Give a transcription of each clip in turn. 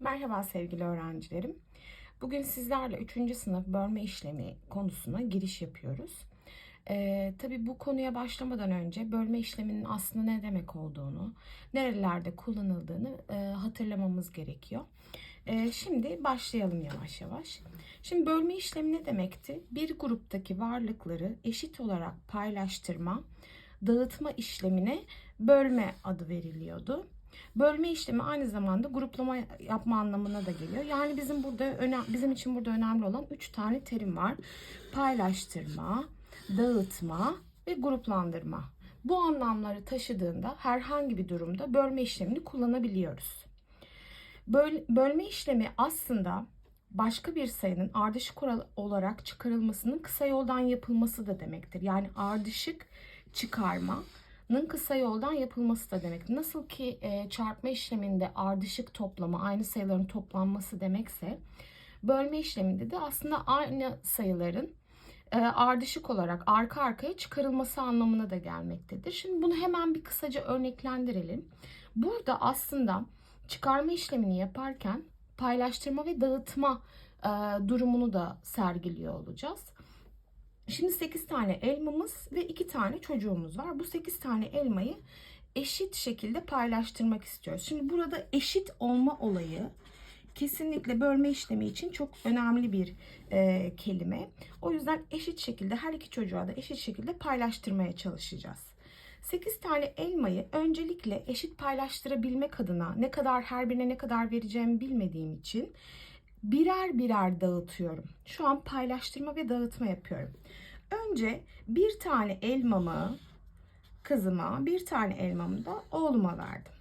Merhaba sevgili öğrencilerim. Bugün sizlerle 3. sınıf bölme işlemi konusuna giriş yapıyoruz. Ee, tabii bu konuya başlamadan önce bölme işleminin aslında ne demek olduğunu, nerelerde kullanıldığını e, hatırlamamız gerekiyor. Ee, şimdi başlayalım yavaş yavaş. Şimdi bölme işlemi ne demekti? Bir gruptaki varlıkları eşit olarak paylaştırma, dağıtma işlemine bölme adı veriliyordu. Bölme işlemi aynı zamanda gruplama yapma anlamına da geliyor. Yani bizim burada önem, bizim için burada önemli olan üç tane terim var. Paylaştırma, dağıtma ve gruplandırma. Bu anlamları taşıdığında herhangi bir durumda bölme işlemini kullanabiliyoruz. Böl, bölme işlemi aslında başka bir sayının ardışık oral- olarak çıkarılmasının kısa yoldan yapılması da demektir. Yani ardışık çıkarma nın kısa yoldan yapılması da demek. Nasıl ki e, çarpma işleminde ardışık toplama aynı sayıların toplanması demekse bölme işleminde de aslında aynı sayıların e, ardışık olarak arka arkaya çıkarılması anlamına da gelmektedir. Şimdi bunu hemen bir kısaca örneklendirelim. Burada aslında çıkarma işlemini yaparken paylaştırma ve dağıtma e, durumunu da sergiliyor olacağız. Şimdi 8 tane elmamız ve 2 tane çocuğumuz var. Bu 8 tane elmayı eşit şekilde paylaştırmak istiyoruz. Şimdi burada eşit olma olayı kesinlikle bölme işlemi için çok önemli bir e, kelime. O yüzden eşit şekilde her iki çocuğa da eşit şekilde paylaştırmaya çalışacağız. 8 tane elmayı öncelikle eşit paylaştırabilmek adına ne kadar her birine ne kadar vereceğimi bilmediğim için birer birer dağıtıyorum. Şu an paylaştırma ve dağıtma yapıyorum. Önce bir tane elmamı kızıma, bir tane elmamı da oğluma verdim.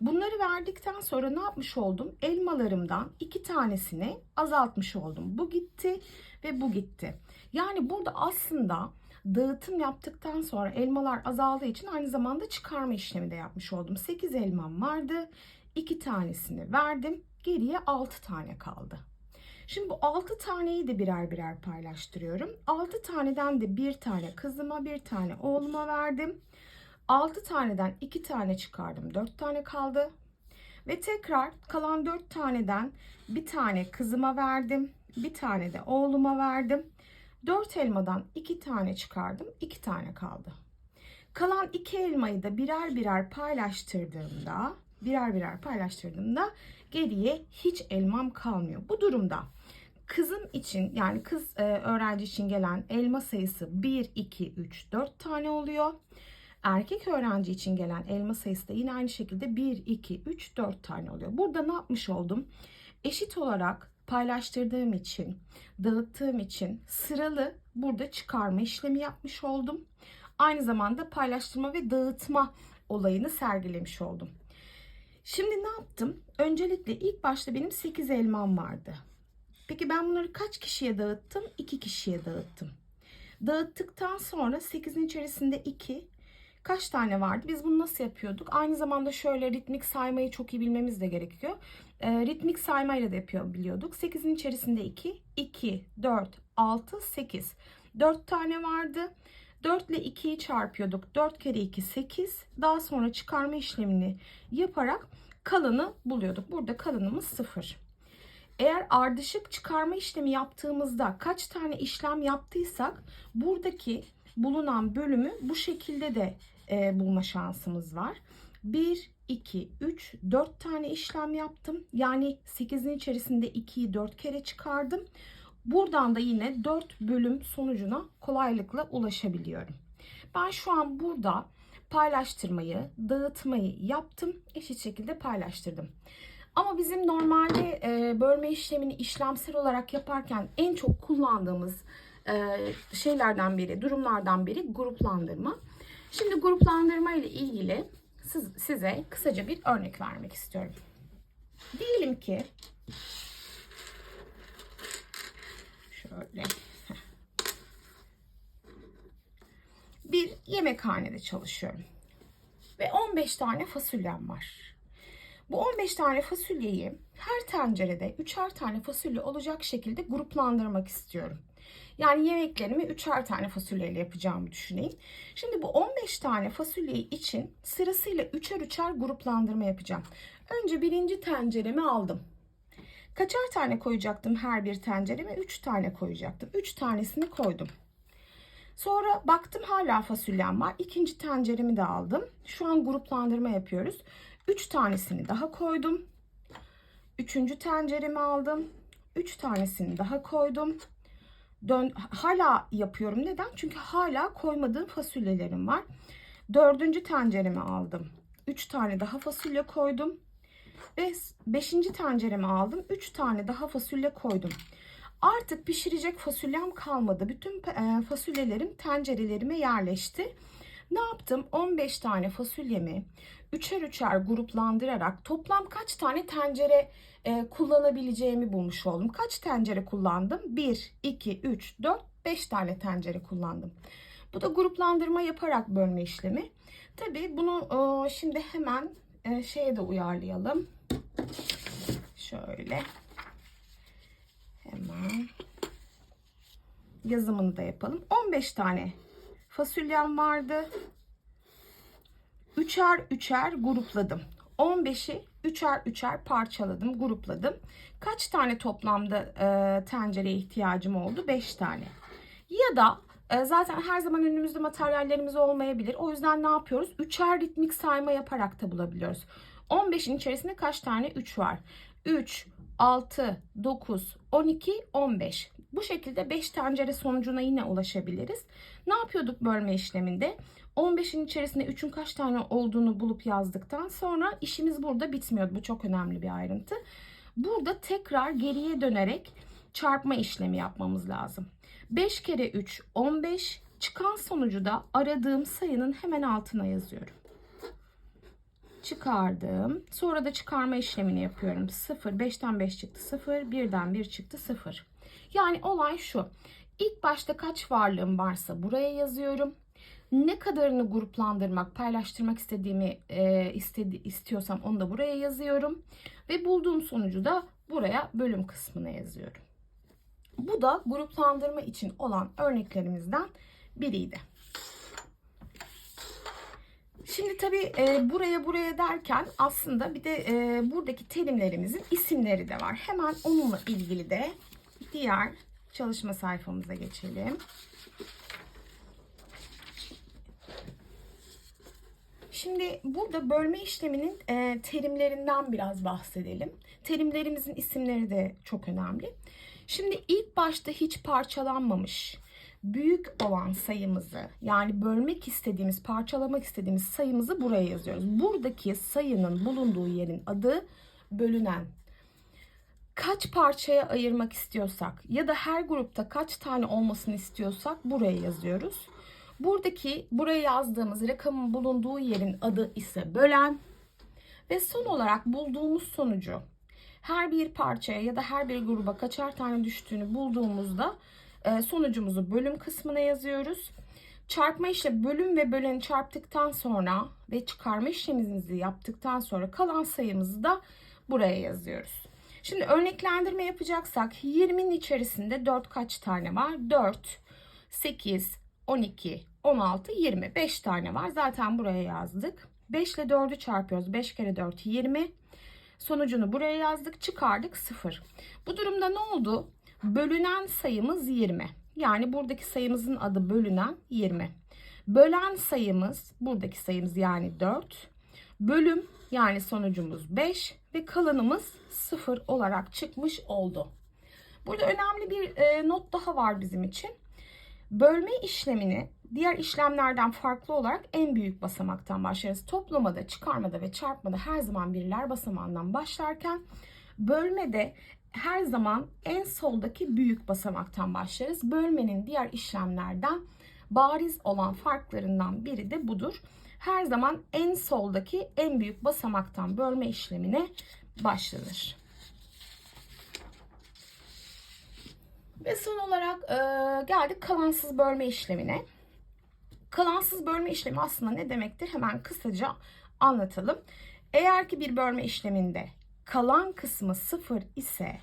Bunları verdikten sonra ne yapmış oldum? Elmalarımdan iki tanesini azaltmış oldum. Bu gitti ve bu gitti. Yani burada aslında dağıtım yaptıktan sonra elmalar azaldığı için aynı zamanda çıkarma işlemi de yapmış oldum. 8 elmam vardı. 2 tanesini verdim. Geriye 6 tane kaldı. Şimdi bu 6 taneyi de birer birer paylaştırıyorum. 6 taneden de bir tane kızıma, bir tane oğluma verdim. 6 taneden 2 tane çıkardım. 4 tane kaldı. Ve tekrar kalan 4 taneden bir tane kızıma verdim. Bir tane de oğluma verdim. 4 elmadan 2 tane çıkardım. 2 tane kaldı. Kalan 2 elmayı da birer birer paylaştırdığımda, birer birer paylaştırdığımda geriye hiç elmam kalmıyor. Bu durumda kızım için yani kız e, öğrenci için gelen elma sayısı 1, 2, 3, 4 tane oluyor. Erkek öğrenci için gelen elma sayısı da yine aynı şekilde 1, 2, 3, 4 tane oluyor. Burada ne yapmış oldum? Eşit olarak paylaştırdığım için, dağıttığım için sıralı burada çıkarma işlemi yapmış oldum. Aynı zamanda paylaştırma ve dağıtma olayını sergilemiş oldum. Şimdi ne yaptım? Öncelikle ilk başta benim 8 elmam vardı. Peki ben bunları kaç kişiye dağıttım? 2 kişiye dağıttım. Dağıttıktan sonra 8'in içerisinde 2 kaç tane vardı? Biz bunu nasıl yapıyorduk? Aynı zamanda şöyle ritmik saymayı çok iyi bilmemiz de gerekiyor. E, ritmik saymayla da yapıyor biliyorduk. 8'in içerisinde 2, 2, 4, 6, 8. 4 tane vardı. 4 ile 2'yi çarpıyorduk. 4 kere 2 8. Daha sonra çıkarma işlemini yaparak kalanı buluyorduk. Burada kalanımız 0. Eğer ardışık çıkarma işlemi yaptığımızda kaç tane işlem yaptıysak buradaki bulunan bölümü bu şekilde de e, bulma şansımız var. 1, 2, 3, 4 tane işlem yaptım. Yani 8'in içerisinde 2'yi 4 kere çıkardım. Buradan da yine 4 bölüm sonucuna kolaylıkla ulaşabiliyorum. Ben şu an burada paylaştırmayı, dağıtmayı yaptım. Eşit şekilde paylaştırdım. Ama bizim normalde e, bölme işlemini işlemsel olarak yaparken en çok kullandığımız e, şeylerden biri, durumlardan biri gruplandırma. Şimdi gruplandırma ile ilgili siz, size kısaca bir örnek vermek istiyorum. Diyelim ki şöyle bir yemekhanede çalışıyorum ve 15 tane fasulyem var. Bu 15 tane fasulyeyi her tencerede üçer tane fasulye olacak şekilde gruplandırmak istiyorum. Yani yemeklerimi üçer tane fasulyeyle yapacağımı düşüneyim. Şimdi bu 15 tane fasulyeyi için sırasıyla üçer üçer gruplandırma yapacağım. Önce birinci tenceremi aldım. Kaçar tane koyacaktım her bir tencereme? 3 tane koyacaktım. 3 tanesini koydum. Sonra baktım hala fasulyem var. İkinci tenceremi de aldım. Şu an gruplandırma yapıyoruz. 3 tanesini daha koydum. Üçüncü tenceremi aldım. 3 tanesini daha koydum. Dön, hala yapıyorum. Neden? Çünkü hala koymadığım fasulyelerim var. Dördüncü tenceremi aldım. 3 tane daha fasulye koydum. Ve 5. tenceremi aldım. 3 tane daha fasulye koydum. Artık pişirecek fasulyem kalmadı. Bütün e, fasulyelerim tencerelerime yerleşti. Ne yaptım? 15 tane fasulyemi üçer üçer gruplandırarak toplam kaç tane tencere e, kullanabileceğimi bulmuş oldum. Kaç tencere kullandım? 1, 2, 3, 4, 5 tane tencere kullandım. Bu da gruplandırma yaparak bölme işlemi. Tabii bunu e, şimdi hemen e, şeye de uyarlayalım. Şöyle. Hemen yazımını da yapalım. 15 tane fasulyem vardı. Üçer üçer grupladım. 15'i üçer üçer parçaladım, grupladım. Kaç tane toplamda e, tencereye ihtiyacım oldu? 5 tane. Ya da e, zaten her zaman önümüzde materyallerimiz olmayabilir. O yüzden ne yapıyoruz? Üçer ritmik sayma yaparak da bulabiliyoruz. 15'in içerisinde kaç tane 3 var? 3, 6, 9, 12, 15. Bu şekilde 5 tencere sonucuna yine ulaşabiliriz. Ne yapıyorduk bölme işleminde? 15'in içerisinde 3'ün kaç tane olduğunu bulup yazdıktan sonra işimiz burada bitmiyordu. Bu çok önemli bir ayrıntı. Burada tekrar geriye dönerek çarpma işlemi yapmamız lazım. 5 kere 3 15 çıkan sonucu da aradığım sayının hemen altına yazıyorum. Çıkardım. Sonra da çıkarma işlemini yapıyorum. 0, 5'ten 5 çıktı 0, 1'den 1 çıktı 0. Yani olay şu. İlk başta kaç varlığım varsa buraya yazıyorum. Ne kadarını gruplandırmak, paylaştırmak istediğimi e, istedi, istiyorsam onu da buraya yazıyorum. Ve bulduğum sonucu da buraya bölüm kısmına yazıyorum. Bu da gruplandırma için olan örneklerimizden biriydi. Şimdi tabii e, buraya buraya derken aslında bir de e, buradaki terimlerimizin isimleri de var. Hemen onunla ilgili de diğer çalışma sayfamıza geçelim. Şimdi burada bölme işleminin e, terimlerinden biraz bahsedelim. Terimlerimizin isimleri de çok önemli. Şimdi ilk başta hiç parçalanmamış büyük olan sayımızı yani bölmek istediğimiz, parçalamak istediğimiz sayımızı buraya yazıyoruz. Buradaki sayının bulunduğu yerin adı bölünen. Kaç parçaya ayırmak istiyorsak ya da her grupta kaç tane olmasını istiyorsak buraya yazıyoruz. Buradaki buraya yazdığımız rakamın bulunduğu yerin adı ise bölen ve son olarak bulduğumuz sonucu her bir parçaya ya da her bir gruba kaçar tane düştüğünü bulduğumuzda sonucumuzu bölüm kısmına yazıyoruz. Çarpma işle bölüm ve böleni çarptıktan sonra ve çıkarma işlemimizi yaptıktan sonra kalan sayımızı da buraya yazıyoruz. Şimdi örneklendirme yapacaksak 20'nin içerisinde 4 kaç tane var? 4, 8, 12, 16, 20. 5 tane var. Zaten buraya yazdık. 5 ile 4'ü çarpıyoruz. 5 kere 4 20. Sonucunu buraya yazdık. Çıkardık 0. Bu durumda ne oldu? Bölünen sayımız 20. Yani buradaki sayımızın adı bölünen 20. Bölen sayımız buradaki sayımız yani 4. Bölüm yani sonucumuz 5 ve kalanımız 0 olarak çıkmış oldu. Burada önemli bir e, not daha var bizim için. Bölme işlemini diğer işlemlerden farklı olarak en büyük basamaktan başlarız. Toplamada, çıkarmada ve çarpmada her zaman birler basamağından başlarken bölmede her zaman en soldaki büyük basamaktan başlarız. Bölmenin diğer işlemlerden bariz olan farklarından biri de budur. Her zaman en soldaki en büyük basamaktan bölme işlemine başlanır. Ve son olarak e, geldik kalansız bölme işlemine. Kalansız bölme işlemi aslında ne demektir? Hemen kısaca anlatalım. Eğer ki bir bölme işleminde kalan kısmı sıfır ise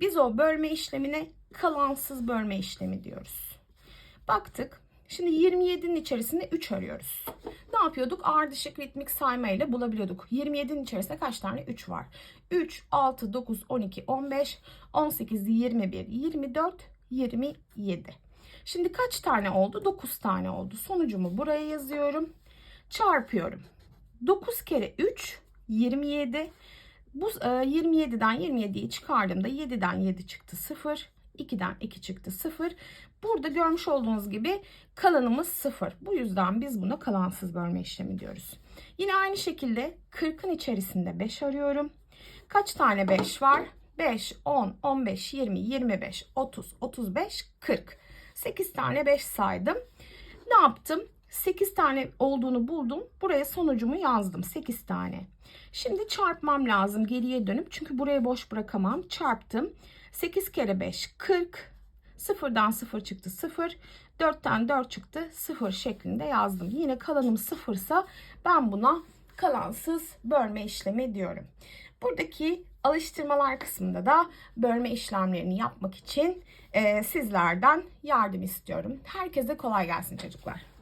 biz o bölme işlemine kalansız bölme işlemi diyoruz. Baktık Şimdi 27'nin içerisinde 3 arıyoruz. Ne yapıyorduk? Ardışık ritmik sayma ile bulabiliyorduk. 27'nin içerisinde kaç tane 3 var? 3, 6, 9, 12, 15, 18, 21, 24, 27. Şimdi kaç tane oldu? 9 tane oldu. Sonucumu buraya yazıyorum. Çarpıyorum. 9 kere 3 27. Bu e, 27'den 27'yi çıkardığımda 7'den 7 çıktı 0. 2'den 2 çıktı 0. Burada görmüş olduğunuz gibi kalanımız 0. Bu yüzden biz buna kalansız bölme işlemi diyoruz. Yine aynı şekilde 40'ın içerisinde 5 arıyorum. Kaç tane 5 var? 5, 10, 15, 20, 25, 30, 35, 40. 8 tane 5 saydım. Ne yaptım? 8 tane olduğunu buldum. Buraya sonucumu yazdım. 8 tane. Şimdi çarpmam lazım geriye dönüp. Çünkü burayı boş bırakamam. Çarptım. 8 kere 5 40. Sıfırdan 0 çıktı 0. 4'ten 4 çıktı 0 şeklinde yazdım. Yine kalanım sıfırsa ben buna kalansız bölme işlemi diyorum. Buradaki alıştırmalar kısmında da bölme işlemlerini yapmak için e, sizlerden yardım istiyorum. Herkese kolay gelsin çocuklar.